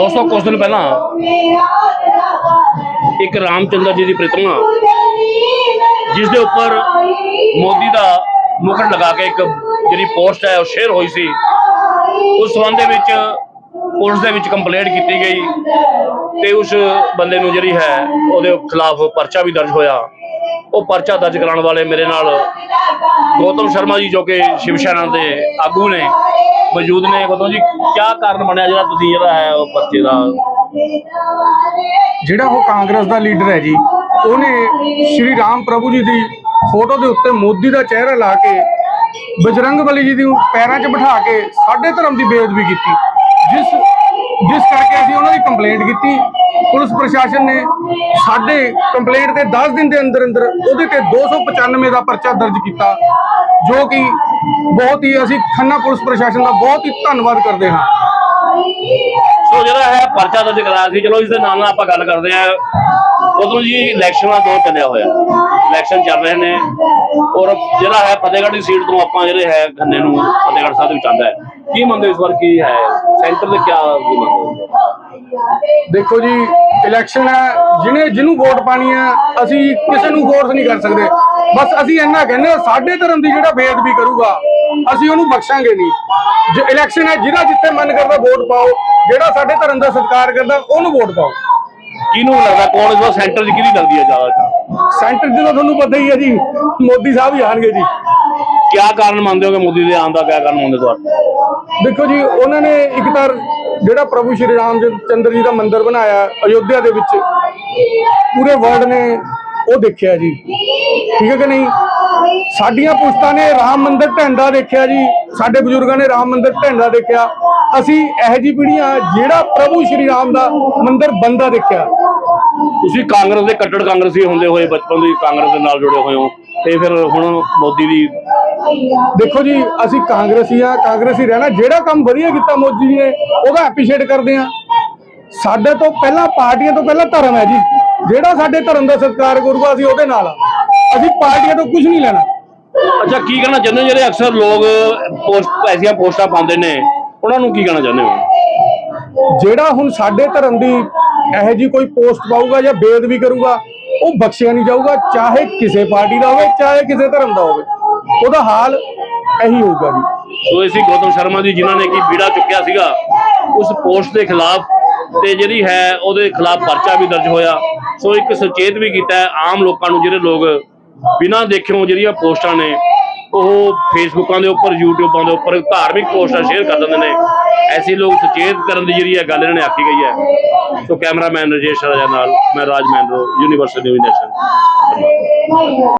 ਦੋਸਤੋ ਕੁਝ ਦਿਨ ਪਹਿਲਾਂ ਇੱਕ ਰਾਮਚੰਦਰ ਜੀ ਦੀ ਪ੍ਰਤਿਮਾ ਜਿਸ ਦੇ ਉੱਪਰ ਮੋਦੀ ਦਾ ਮੁਕਟ ਲਗਾ ਕੇ ਇੱਕ ਜਿਹੜੀ ਪੋਸਟ ਹੈ, ਉਹ ਸ਼ੇਅਰ ਹੋਈ ਸੀ। ਉਸ ਸੰਬੰਧ ਦੇ ਵਿੱਚ ਪੁਲਿਸ ਦੇ ਵਿੱਚ ਕੰਪਲੇਂਟ ਕੀਤੀ ਗਈ ਤੇ ਉਸ ਬੰਦੇ ਨੂੰ ਜਿਹੜੀ ਹੈ, ਉਹਦੇ ਖਿਲਾਫ ਪਰਚਾ ਵੀ ਦਰਜ ਹੋਇਆ। ਉਹ ਪਰਚਾ ਦਰਜ ਕਰਾਉਣ ਵਾਲੇ ਮੇਰੇ ਨਾਲ ਗੌਤਮ ਸ਼ਰਮਾ ਜੀ ਜੋ ਕਿ ਸ਼ਿਵ ਸੈਨਾ ਦੇ ਆਗੂ ਨੇ ਮੌਜੂਦ ਨੇ ਗੌਤਮ ਜੀ? ਕੀ ਕਾਰਨ ਬਣਿਆ ਜਿਹੜਾ ਤੁਸੀਂ ਜਿਹੜਾ ਹੈ ਉਹ ਪਰਚੇ ਦਾ? ਜਿਹੜਾ ਉਹ ਕਾਂਗਰਸ ਦਾ ਲੀਡਰ ਹੈ ਜੀ, ਉਹਨੇ ਸ਼੍ਰੀ ਰਾਮ ਪ੍ਰਭੂ ਜੀ ਦੀ ਫੋਟੋ ਦੇ ਉੱਤੇ ਮੋਦੀ ਦਾ ਚਿਹਰਾ ਲਾ ਕੇ ਬਜਰੰਗ ਬਲੀ ਜੀ ਦੀ ਪੈਰਾਂ 'ਚ ਬਿਠਾ ਕੇ ਸਾਡੇ ਧਰਮ ਦੀ ਬੇਅਦਬੀ ਕੀਤੀ। ਜਿਸ ਜਿਸ ਕਰਕੇ ਅਸੀਂ ਉਹਨਾਂ ਦੀ ਕੰਪਲੇਂਟ ਕੀਤੀ। ਪੁਲਿਸ ਪ੍ਰਸ਼ਾਸਨ ਨੇ ਸਾਡੇ ਕੰਪਲੇਂਟ ਦੇ 10 ਦਿਨ ਦੇ ਅੰਦਰ ਅੰਦਰ ਉਹਦੇ ਤੇ 295 ਦਾ ਪਰਚਾ ਦਰਜ ਕੀਤਾ, ਜੋ ਕਿ ਬਹੁਤ ਹੀ ਅਸੀਂ ਖੰਨਾ ਪੁਲਿਸ ਪ੍ਰਸ਼ਾਸਨ ਦਾ ਬਹੁਤ ਹੀ ਧੰਨਵਾਦ ਕਰਦੇ ਹਾਂ। ਸੋ ਜਿਹੜਾ ਹੈ ਪਰਚਾ ਦਰਜ ਕਰਾਇਆ ਸੀ ਚਲੋ ਇਸ ਦੇ ਨਾਲ ਨਾਲ ਆਪਾਂ ਗੱਲ ਕਰਦੇ ਹਾਂ। ਉਦੋਂ ਜੀ ਇਲੈਕਸ਼ਨ ਦਾ ਚੱਲਿਆ ਹੋਇਆ। ਇਲੈਕਸ਼ਨ ਚੱਲ ਰਹੇ ਨੇ। ਔਰ ਜਿਹੜਾ ਹੈ ਫਤਿਹਗੜ੍ਹ ਦੀ ਸੀਟ ਤੋਂ ਆਪਾਂ ਜਿਹੜੇ ਹੈ ਖੰਨੇ ਨੂੰ ਫਤਿਹਗੜ੍ਹ ਸਾਹਿਬ ਵਿੱਚ ਆਉਂਦਾ ਹੈ। ਕੀ ਮੰਨਦੇ ਇਸ ਵਾਰ ਕੀ ਹੈ? ਸੈਂਟਰ ਦੇ ਕੀ ਮੰਨਦੇ ਹੋ? ਦੇਖੋ ਜੀ ਇਲੈਕਸ਼ਨ ਹੈ ਜਿਹਨੇ ਜਿਹਨੂੰ ਵੋਟ ਪਾਣੀ ਹੈ ਅਸੀਂ ਕਿਸੇ ਨੂੰ ਫੋਰਸ ਨਹੀਂ ਕਰ ਸਕਦੇ। ਬਸ ਅਸੀਂ ਇੰਨਾ ਕਹਿੰਦੇ ਸਾਡੇ ਧਰਮ ਦੀ ਜਿਹੜਾ ਬੇਅਦਬੀ ਕਰੂਗਾ ਅਸੀਂ ਉਹਨੂੰ ਬਖਸ਼ਾਂਗੇ ਨਹੀਂ। ਜੇ ਇਲੈਕਸ਼ਨ ਹੈ ਜਿਹਦਾ ਜਿੱਥੇ ਮਨ ਕਰਦਾ ਵੋਟ ਪਾਓ ਜਿਹੜਾ ਸਾਡੇ ਧਰਮ ਦਾ ਸਤਿਕਾਰ ਕਰਦਾ ਉਹਨੂੰ ਵੋਟ ਪਾਓ। ਕਿਹਨੂੰ ਲੱਗਦਾ? ਕੌਣ ਇਸ ਵਾਰ ਸੈਂਟਰ 'ਚ ਕਿਹਦੀ ਲੱਗਦੀ ਹੈ ਜ਼ਿਆਦਾ? ਸੈਂਟਰ ਜਦੋਂ ਤੁਹਾਨੂੰ ਪਤਾ ਹੀ ਹੈ ਜੀ ਮੋਦੀ ਸਾਹਿਬ ਹੀ ਆਣਗੇ ਜੀ। ਕੀ ਕਾਰਨ ਮੰਨਦੇ ਹੋ ਕਿ ਮੋਦੀ ਦੇ ਆਉਣ ਦਾ ਕੀ ਕਾਰਨ ਮੰਨਦੇ ਤੁਹਾਡੇ ਦੇਖੋ ਜੀ ਉਹਨਾਂ ਨੇ ਇੱਕ ਤਾਂ ਜਿਹੜਾ ਪ੍ਰਭੂ ਸ਼੍ਰੀ ਰਾਮ ਜੀ- ਚੰਦਰ ਜੀ ਦਾ ਮੰਦਿਰ ਬਣਾਇਆ ਅਯੋਧਿਆ ਦੇ ਵਿੱਚ ਪੂਰੇ ਵਰਲਡ ਨੇ ਉਹ ਦੇਖਿਆ ਜੀ। ਠੀਕ ਹੈ ਕਿ ਨਹੀਂ? ਸਾਡੀਆਂ ਪੁਸ਼ਤਾਂ ਨੇ ਰਾਮ ਮੰਦਿਰ ਢਹਿੰਦਾ ਦੇਖਿਆ ਜੀ। ਸਾਡੇ ਬਜ਼ੁਰਗਾਂ ਨੇ ਰਾਮ ਮੰਦਿਰ ਢਹਿੰਦਾ ਦੇਖਿਆ। ਅਸੀਂ ਇਹੋ ਜਿਹੀ ਪੀੜ੍ਹੀਆਂ ਜਿਹੜਾ ਪ੍ਰਭੂ ਸ਼੍ਰੀ ਰਾਮ ਦਾ ਮੰਦਿਰ ਬੰਦਾ ਦੇਖਿਆ। ਤੁਸੀਂ ਕਾਂਗਰਸ ਦੇ ਕੱਟੜ ਕਾਂਗਰਸੀ ਹੁੰਦੇ ਹੋਏ ਬਚਪਨ ਤੋਂ ਹੀ ਕਾਂਗਰਸ ਦੇ ਨਾਲ ਜੁੜੇ ਹੋਏ ਹੋ। ਤੇ ਫਿਰ ਹੁਣ ਮੋਦੀ ਦੀ ਦੇਖੋ ਜੀ ਅਸੀਂ ਕਾਂਗਰਸੀ ਆ ਕਾਂਗਰਸੀ ਰਹਿਣਾ ਜਿਹੜਾ ਕੰਮ ਵਧੀਆ ਕੀਤਾ ਮੋਦੀ ਜੀ ਨੇ ਉਹਦਾ ਐਪਰੀਸ਼ੀਏਟ ਕਰਦੇ ਆ। ਸਾਡੇ ਤੋਂ ਪਹਿਲਾਂ ਪਾਰਟੀਆਂ ਤੋਂ ਪਹਿਲਾਂ ਧਰਮ ਹੈ ਜੀ। ਜਿਹੜਾ ਸਾਡੇ ਧਰਮ ਦਾ ਸਤਿਕਾਰ ਕਰੂਗਾ ਅਸੀਂ ਉਹਦੇ ਨਾਲ ਆ। ਅਸੀਂ ਪਾਰਟੀਆਂ ਤੋਂ ਕੁਝ ਨਹੀਂ ਲੈਣਾ। ਅੱਛਾ ਕੀ ਕਹਿਣਾ ਚਾਹੁੰਦੇ ਹੋ? ਜਿਹੜੇ ਅਕਸਰ ਲੋਕ ਪੋਸਟ ਐਸੀਆਂ ਪੋਸਟਾਂ ਪਾਉਂਦੇ ਨੇ ਉਹਨਾਂ ਨੂੰ ਕੀ ਕਹਿਣਾ ਚਾਹੁੰਦੇ ਹੋ? ਜਿਹੜਾ ਹੁਣ ਸਾਡੇ ਧਰਮ ਦੀ ਇਹੋ ਜੀ ਕੋਈ ਪੋਸਟ ਪਾਊਗਾ ਜਾਂ ਬੇਅਦਬੀ ਕਰੂਗਾ ਉਹ ਬਖਸ਼ਿਆ ਨਹੀਂ ਜਾਊਗਾ ਚਾਹੇ ਕਿਸੇ ਪਾਰਟੀ ਦਾ ਹੋਵੇ ਚਾਹੇ ਕਿਸੇ ਧਰਮ ਦਾ ਹੋਵੇ। ਉਹਦਾ ਹਾਲ ਇਹੀ ਹੋਊਗਾ ਜੀ। ਸੋ ਇਹ ਸੀ ਗੌਤਮ ਸ਼ਰਮਾ ਜੀ ਜਿਨ੍ਹਾਂ ਨੇ ਕੀ ਬੀੜਾ ਚੁੱਕਿਆ ਸੀਗਾ ਉਸ ਪੋਸਟ ਦੇ ਖਿਲਾਫ ਤੇ ਜਿਹੜੀ ਹੈ ਉਹਦੇ ਖਿਲਾਫ ਪਰਚਾ ਵੀ ਦਰਜ ਹੋਇਆ। ਸੋ ਇੱਕ ਸੁਚੇਤ ਵੀ ਕੀਤਾ ਆਮ ਲੋਕਾਂ ਨੂੰ ਜਿਹੜੇ ਲੋਕ ਬਿਨਾਂ ਦੇਖਿਓ ਜਿਹੜੀਆਂ ਪੋਸਟਾਂ ਨੇ, ਉਹ ਫੇਸਬੁੱਕਾਂ ਦੇ ਉੱਪਰ ਯੂਟਿਊਬਾਂ ਦੇ ਉੱਪਰ ਧਾਰਮਿਕ ਪੋਸਟਾਂ ਸ਼ੇਅਰ ਕਰ ਦਿੰਦੇ ਨੇ। ਐਸੇ ਲੋਕ ਸੁਚੇਤ ਕਰਨ ਦੀ ਜਿਹੜੀ ਹੈ ਗੱਲ ਇਹਨਾਂ ਨੇ ਆਖੀ ਗਈ ਹੈ। ਸੋ ਕੈਮਰਾਮੈਨ ਰਜੇਸ਼ ਰਾਜਾ ਨਾਲ, ਮੈਂ ਰਾਜ ਮੈਨਰੋ ਯੂਨੀਵਰਸਿਟੀ ਨਿਊ ਨੇਸ਼ਨ